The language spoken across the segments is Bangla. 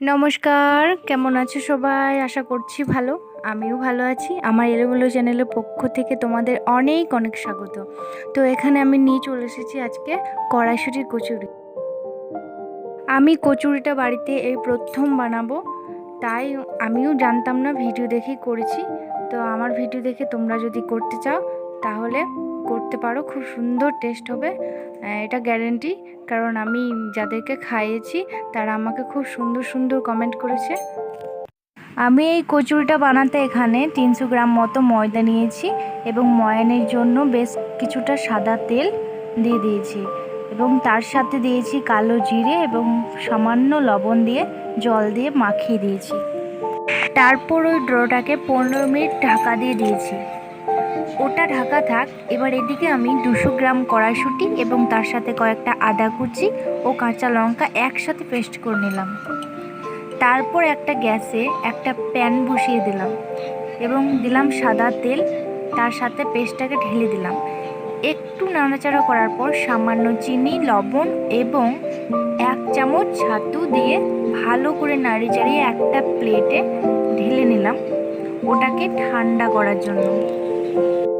নমস্কার, কেমন আছো সবাই? আশা করছি ভালো। আমিও ভালো আছি। আমার এলোমেলো চ্যানেলের পক্ষ থেকে তোমাদের অনেক অনেক স্বাগত। তো এখানে আমি নিয়ে চলে এসেছি আজকে কড়াইশুটির কচুরি। আমি কচুরিটা বাড়িতে এই প্রথম বানাবো। তাই আমিও জানতাম না, ভিডিও দেখেই করেছি। তো আমার ভিডিও দেখে তোমরা যদি করতে চাও, তাহলে করতে পারো, খুব সুন্দর টেস্ট হবে। এটা গ্যারেন্টি কারণ আমি যাদেরকে খাইয়েছি, তারা আমাকে খুব সুন্দর সুন্দর কমেন্ট করেছে। আমি এই কচুরিটা বানাতে এখানে তিনশো গ্রাম মতো ময়দা নিয়েছি এবং ময়ানের জন্য বেশ কিছুটা সাদা তেল দিয়ে দিয়েছি। এবং তার সাথে দিয়েছি কালো জিরে এবং সামান্য লবণ দিয়ে জল দিয়ে মাখিয়ে দিয়েছি। তারপর ওই ড্রোটাকে পনেরো মিনিট ঢাকা দিয়ে দিয়েছি। ওটা ঢাকা থাক। এবার এদিকে আমি দুশো গ্রাম কড়াইশুঁটি এবং তার সাথে কয়েকটা আদা কুচি ও কাঁচা লঙ্কা একসাথে পেস্ট করে নিলাম। তারপর একটা গ্যাসে একটা প্যান বসিয়ে দিলাম এবং দিলাম সাদা তেল। তার সাথে পেস্টটাকে ঢেলে দিলাম। একটু নাড়াচাড়া করার পর সামান্য চিনি, লবণ এবং এক চামচ ছাতু দিয়ে ভালো করে নাড়ি চাড়িয়ে একটা প্লেটে ঢেলে নিলাম। ওটাকে ঠান্ডা করার জন্য। পনেরো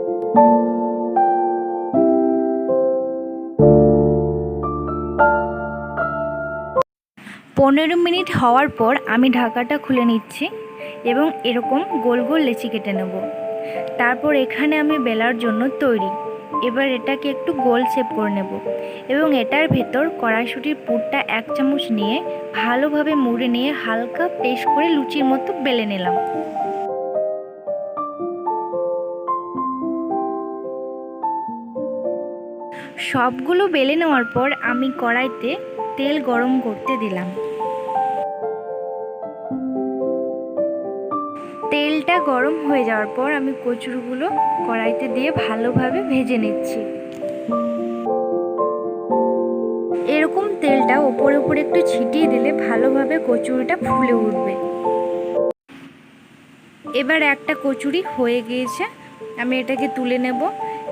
মিনিট হওয়ার পর আমি ঢাকাটা খুলে নিচ্ছি এবং এরকম গোল গোল লেচি কেটে নেব। তারপর এখানে আমি বেলার জন্য তৈরি। এবার এটাকে একটু গোল শেপ করে নেব এবং এটার ভেতর কড়াইশুটির পুরটা এক চামচ নিয়ে ভালোভাবে মুড়ে নিয়ে হালকা পেস্ট করে লুচির মতো বেলে নিলাম। সবগুলো বেলে নেওয়ার পর আমি কড়াইতে তেল গরম করতে দিলাম। তেলটা গরম হয়ে যাওয়ার পর আমি কচুরগুলো কড়াইতে দিয়ে ভালোভাবে ভেজে নিচ্ছি। এরকম তেলটা ওপরে ওপরে একটু ছিটিয়ে দিলে ভালোভাবে কচুরিটা ফুলে উঠবে। এবার একটা কচুরি হয়ে গিয়েছে, আমি এটাকে তুলে নেব।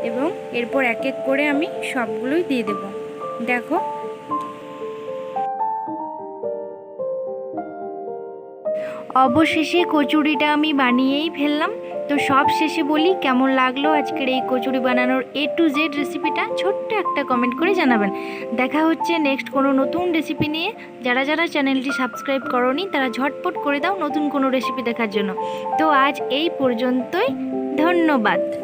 এবং এরপর এক এক করে আমি সবগুলোই দিয়ে দেব। দেখো। অবশেষে কচুরিটা আমি বানিয়েই ফেললাম। তো সব শেষে বলি, কেমন লাগল আজকের এই কচুরি বানানোর এ টু জেড রেসিপিটা ছোট্ট একটা কমেন্ট করে জানাবেন। দেখা হচ্ছে নেক্সট কোনো নতুন রেসিপি নিয়ে। যারা যারা চ্যানেলটি সাবস্ক্রাইব করনি, তারা ঝটপট করে দাও নতুন কোনো রেসিপি দেখার জন্য। তো আজ এই পর্যন্তই। ধন্যবাদ।